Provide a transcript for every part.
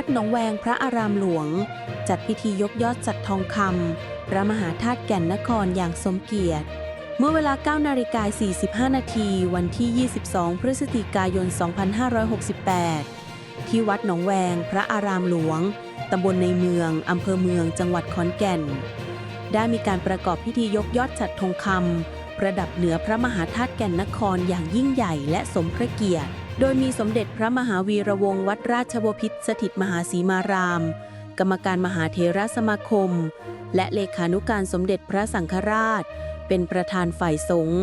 วัดหนองแวงพระอารามหลวง จัดพิธียกยอดจัดทองคำพระมหาธาตุแก่นนครอย่างสมเกียรติ เมื่อเวลา 9 นาฬิกา 45 นาทีวันที่ 22 พฤศจิกายน 2568 ที่วัดหนองแวงพระอารามหลวง ตำบลในเมือง อำเภอเมือง จังหวัดขอนแก่น ได้มีการประกอบพิธียกยอดจัดทองคำประดับเหนือพระมหาธาตุแก่นนครอย่างยิ่งใหญ่และสมพระเกียรติ โดยมีสมเด็จพระมหาวีระวงศ์วัดราชบพิตรสถิตมหาสีมาราม กรรมการมหาเทรสมาคม และเลขานุการสมเด็จพระสังฆราช เป็นประธานฝ่ายสงฆ์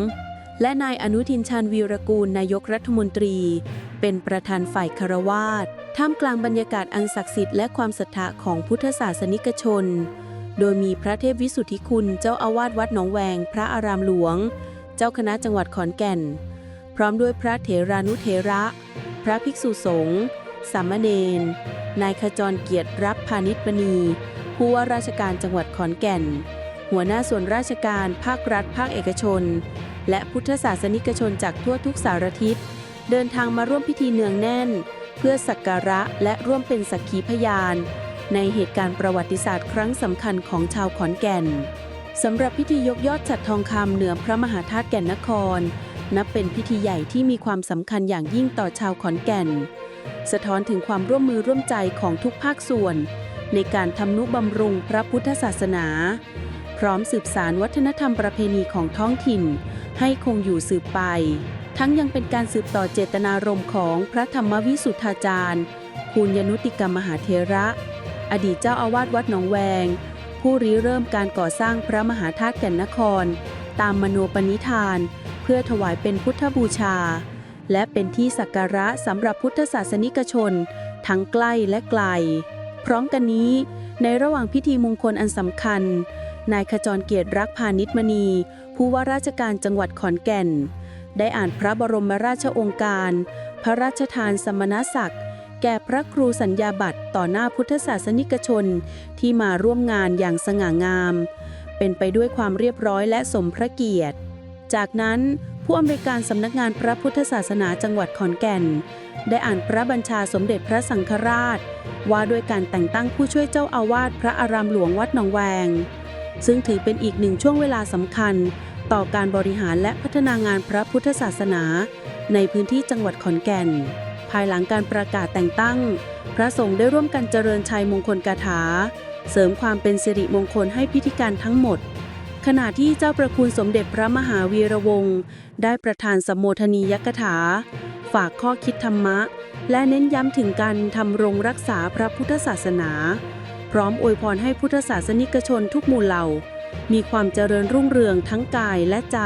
และนายอนุทินชาญวีรกูลนายกรัฐมนตรี เป็นประธานฝ่ายคารวาสท่ามกลางบรรยากาศอันศักดิ์สิทธิ์และความศรัทธาของพุทธศาสนิกชน โดยมีพระเทพวิสุทธิคุณเจ้าอาวาสวัดหนองแวง พระอารามหลวง เจ้าคณะจังหวัดขอนแก่น พร้อมด้วยพระเถรานุเถระ พระภิกษุสงฆ์สามเณร นายขจรเกียรติรับพาณิชมณี ผู้ว่าราชการจังหวัดขอนแก่น หัวหน้าส่วนราชการภาครัฐ ภาคเอกชน และพุทธศาสนิกชนจากทั่วทุกสารทิศ เดินทางมาร่วมพิธีเนืองแน่น เพื่อสักการะและร่วมเป็นสักขีพยาน ในเหตุการณ์ประวัติศาสตร์ครั้งสำคัญของชาวขอนแก่นสำหรับพิธียกยอดจัดทองคำเหนือพระมหาธาตุแก่นนคร นับเป็นพิธีใหญ่ที่มีความสำคัญอย่างยิ่งต่อชาวขอนแก่น สะท้อนถึงความร่วมมือร่วมใจของทุกภาคส่วน ในการทำนุบำรุงพระพุทธศาสนา พร้อมสืบสารวัฒนธรรมประเพณีของท้องถิ่น ให้คงอยู่สืบไป ทั้งยังเป็นการสืบต่อเจตนารมณ์ของพระธรรมวิสุทธาจารย์คูญยนุติกรรมมหาเทระ อดีตเจ้าอาวาสวัดหนองแวง ผู้ริเริ่มการก่อสร้างพระมหาธาตุแก่นนคร ตามมโนปณิธาน พื่อถวายเป็นพุทธบูชา และเป็นที่สักการะสำหรับพุทธศาสนิกชน ทั้งใกล้และไกล พร้อมกันนี้ ในระหว่างพิธีมงคลอันสำคัญ นายขจรเกียรติรักพานิชมณี ผู้ว่าราชการจังหวัดขอนแก่น ได้อ่านพระบรมราชองค์การ พระราชทานสมณศักดิ์แก่พระครูสัญญาบัตรต่อหน้าพุทธศาสนิกชนที่มาร่วมงานอย่างสง่างาม เป็นไปด้วยความเรียบร้อยและสมพระเกียรติ จากนั้นผู้อำนวยการสำนักงานพระพุทธศาสนาจังหวัดขอนแก่น ได้อ่านพระบัญชาสมเด็จพระสังฆราช ว่าด้วยการแต่งตั้งผู้ช่วยเจ้าอาวาสพระอารามหลวงวัดหนองแวง ซึ่งถือเป็นอีกหนึ่งช่วงเวลาสำคัญ ต่อการบริหารและพัฒนางานพระพุทธศาสนา ในพื้นที่จังหวัดขอนแก่น ภายหลังการประกาศแต่งตั้ง พระสงฆ์ได้ร่วมกันเจริญชัยมงคลกาถา เสริมความเป็นสิริมงคลให้พิธีการทั้งหมด ขณะที่เจ้าประคุณสมเด็จพระมหาวีระวงศ์ได้ประทานสมโภชนียกถา ฝากข้อคิดธรรมะ และเน้นย้ำถึงการทำรงรักษาพระพุทธศาสนา พร้อมอวยพรให้พุทธศาสนิกชนทุกหมู่เหล่า มีความเจริญรุ่งเรืองทั้งกายและใจ